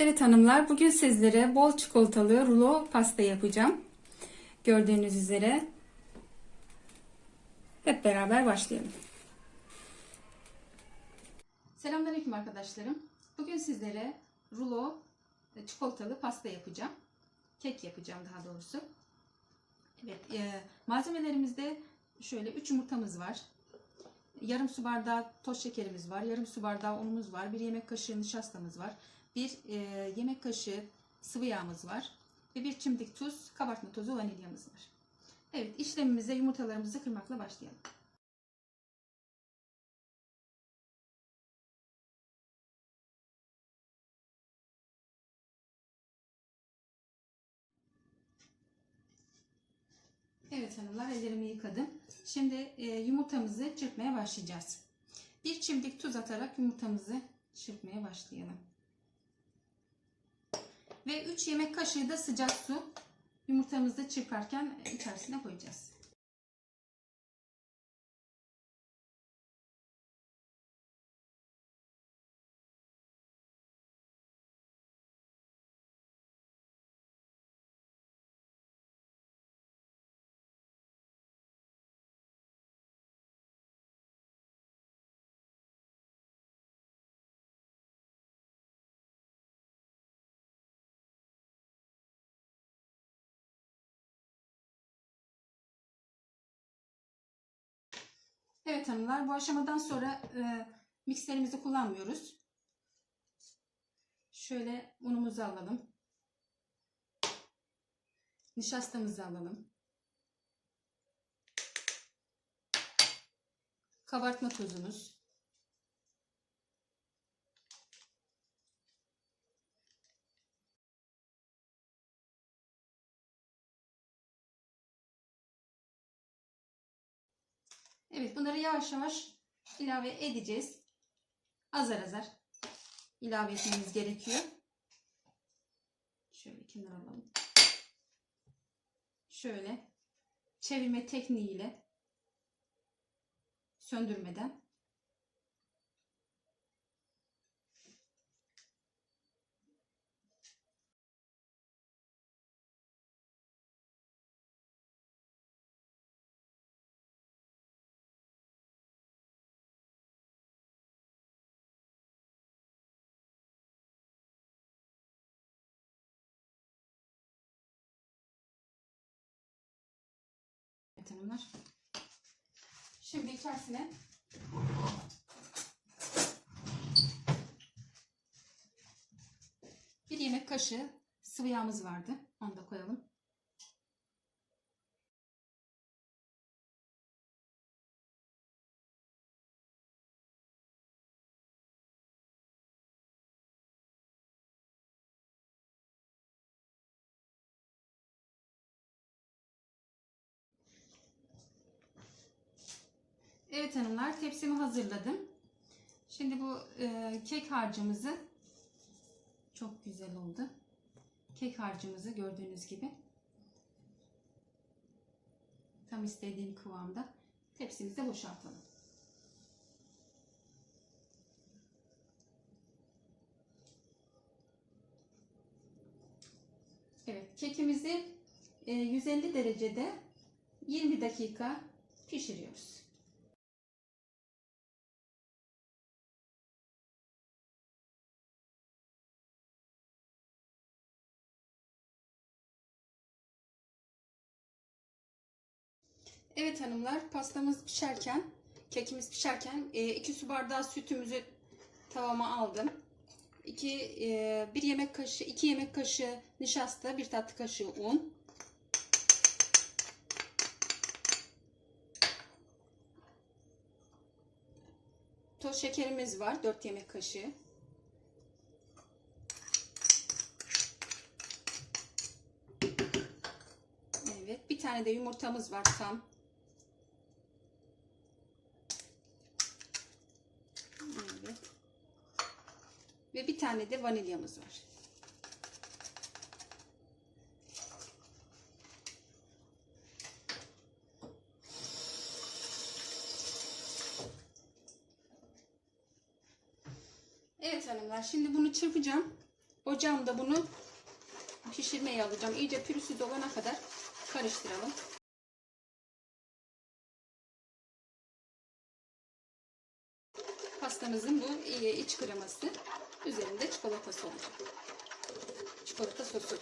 Evet hanımlar, bugün sizlere bol çikolatalı rulo pasta yapacağım. Gördüğünüz üzere. Hep beraber başlayalım. Selamünaleyküm arkadaşlarım. Bugün sizlere rulo e, çikolatalı pasta yapacağım. Kek yapacağım daha doğrusu. Evet, e, malzemelerimizde şöyle 3 yumurtamız var. Yarım su bardağı toz şekerimiz var. Yarım su bardağı unumuz var. Bir yemek kaşığı nişastamız var. Bir e, yemek kaşığı sıvı yağımız var. Ve bir çimdik tuz, kabartma tozu, vanilyamız var. Evet işlemimize yumurtalarımızı kırmakla başlayalım. Evet hanımlar ellerimi yıkadım. Şimdi e, yumurtamızı çırpmaya başlayacağız. Bir çimdik tuz atarak yumurtamızı çırpmaya başlayalım. Ve 3 yemek kaşığı da sıcak su yumurtamızı çırparken içerisine koyacağız. Evet hanımlar bu aşamadan sonra e, mikserimizi kullanmıyoruz. Şöyle unumuzu alalım. Nişastamızı alalım. Kabartma tozumuz. Evet bunları yavaş yavaş ilave edeceğiz. Azar azar ilave etmemiz gerekiyor. Şöyle kenara alalım. Şöyle çevirme tekniğiyle söndürmeden Evet hanımlar. Şimdi içerisine bir yemek kaşığı sıvı yağımız vardı. Onu da koyalım. Evet hanımlar tepsimi hazırladım. Şimdi bu e, kek harcımızı çok güzel oldu. Kek harcımızı gördüğünüz gibi tam istediğim kıvamda tepsimize boşaltalım. Evet kekimizi e, 150 derecede 20 dakika pişiriyoruz. Evet hanımlar pastamız pişerken kekimiz pişerken 2 su bardağı sütümüzü tavama aldım. 2 1 yemek kaşığı 2 yemek kaşığı nişasta, 1 tatlı kaşığı un. Toz şekerimiz var 4 yemek kaşığı. Evet, bir tane de yumurtamız var tam. Evet. Ve bir tane de vanilyamız var. Evet hanımlar şimdi bunu çırpacağım. Ocağımda bunu pişirmeye alacağım. İyice pürüzsüz olana kadar karıştıralım. Pastamızın bu e, iç kreması üzerinde çikolatası olacak. Çikolata sosu.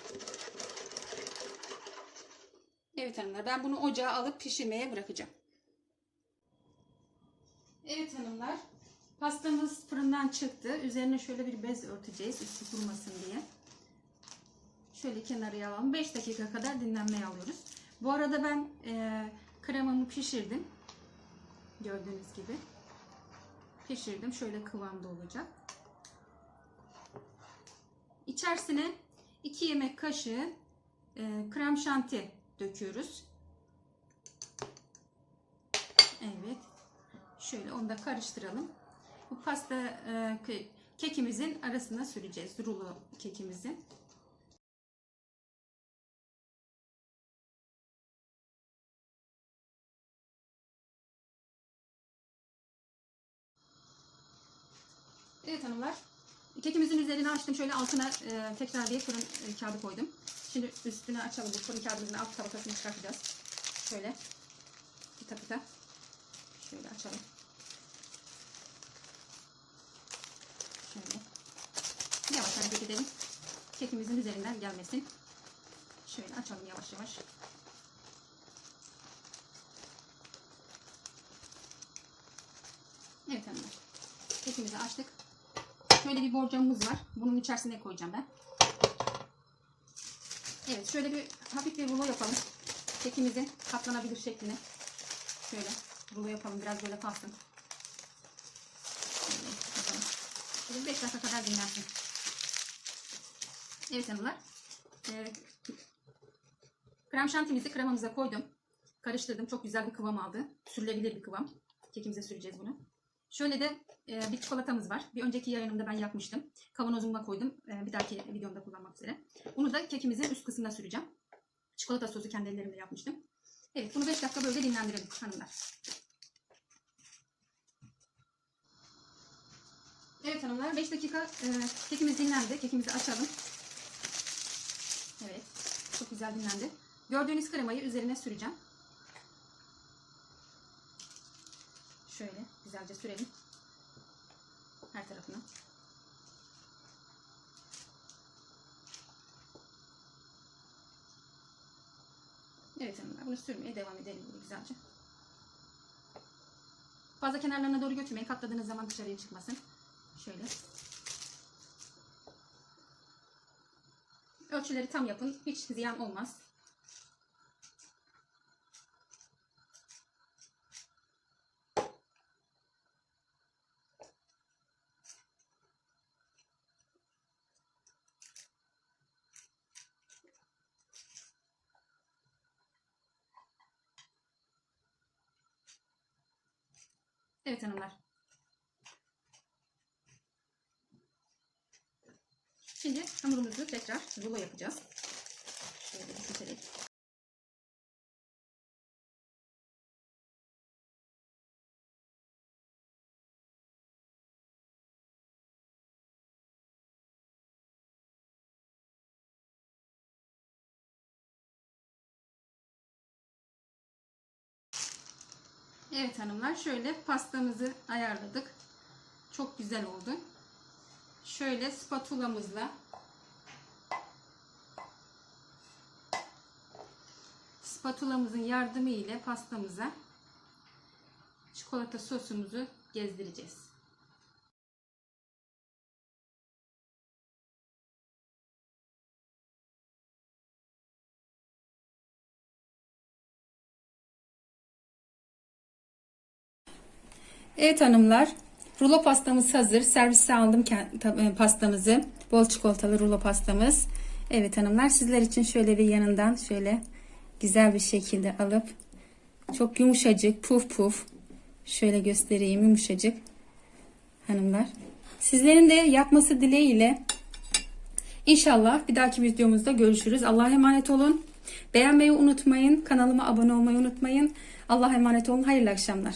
Evet hanımlar ben bunu ocağa alıp pişirmeye bırakacağım. Evet hanımlar pastamız fırından çıktı. Üzerine şöyle bir bez örteceğiz üstü kurumasın diye. Şöyle kenarıya alalım. 5 dakika kadar dinlenmeye alıyoruz. Bu arada ben e, kremamı pişirdim. Gördüğünüz gibi. Pişirdim. Şöyle kıvamda olacak. İçerisine 2 yemek kaşığı e, krem şanti döküyoruz. Evet. Şöyle onu da karıştıralım. Bu pasta e, ke- kekimizin arasına süreceğiz. Rulo kekimizi. Evet hanımlar. Kekimizin üzerine açtım. Şöyle altına e, tekrar bir fırın e, kağıdı koydum. Şimdi üstünü açalım. Bu fırın kağıdımızın alt tabakasını çıkartacağız. Şöyle. Pıta pıta. Şöyle açalım. Şöyle. Yavaş hareket edelim. Kekimizin üzerinden gelmesin. Şöyle açalım yavaş yavaş. Evet hanımlar. Kekimizi açtık. Şöyle bir borcamımız var. Bunun içerisine koyacağım ben. Evet şöyle bir hafif bir rulo yapalım. Kekimizin katlanabilir şeklini. Şöyle rulo yapalım. Biraz böyle kalsın. Şöyle yapalım. Şöyle 5 dakika kadar dinlensin. Evet hanımlar. Ee, krem şantimizi kremamıza koydum. Karıştırdım. Çok güzel bir kıvam aldı. Sürülebilir bir kıvam. Kekimize süreceğiz bunu. Şöyle de e, bir çikolatamız var. Bir önceki yayınımda ben yapmıştım. Kavanozuma koydum. E, bir dahaki videomda kullanmak üzere. Bunu da kekimizin üst kısmına süreceğim. Çikolata sosu kendi ellerimle yapmıştım. Evet bunu 5 dakika böyle dinlendirelim hanımlar. Evet hanımlar 5 dakika e, kekimiz dinlendi. Kekimizi açalım. Evet çok güzel dinlendi. Gördüğünüz kremayı üzerine süreceğim. Şöyle güzelce sürelim. Her tarafına. Evet hanımlar bunu sürmeye devam edelim güzelce. Fazla kenarlarına doğru götürmeyin. Katladığınız zaman dışarıya çıkmasın. Şöyle. Ölçüleri tam yapın. Hiç ziyan olmaz. Evet hanımlar. Şimdi hamurumuzu tekrar rulo yapacağız. Şöyle büyüterek. Evet hanımlar şöyle pastamızı ayarladık. Çok güzel oldu. Şöyle spatulamızla spatulamızın yardımı ile pastamıza çikolata sosumuzu gezdireceğiz. Evet hanımlar, rulo pastamız hazır. Servise aldım e, pastamızı. Bol çikolatalı rulo pastamız. Evet hanımlar, sizler için şöyle bir yanından şöyle güzel bir şekilde alıp çok yumuşacık, puf puf. Şöyle göstereyim yumuşacık hanımlar. Sizlerin de yapması dileğiyle İnşallah bir dahaki videomuzda görüşürüz. Allah'a emanet olun. Beğenmeyi unutmayın. Kanalıma abone olmayı unutmayın. Allah'a emanet olun. Hayırlı akşamlar.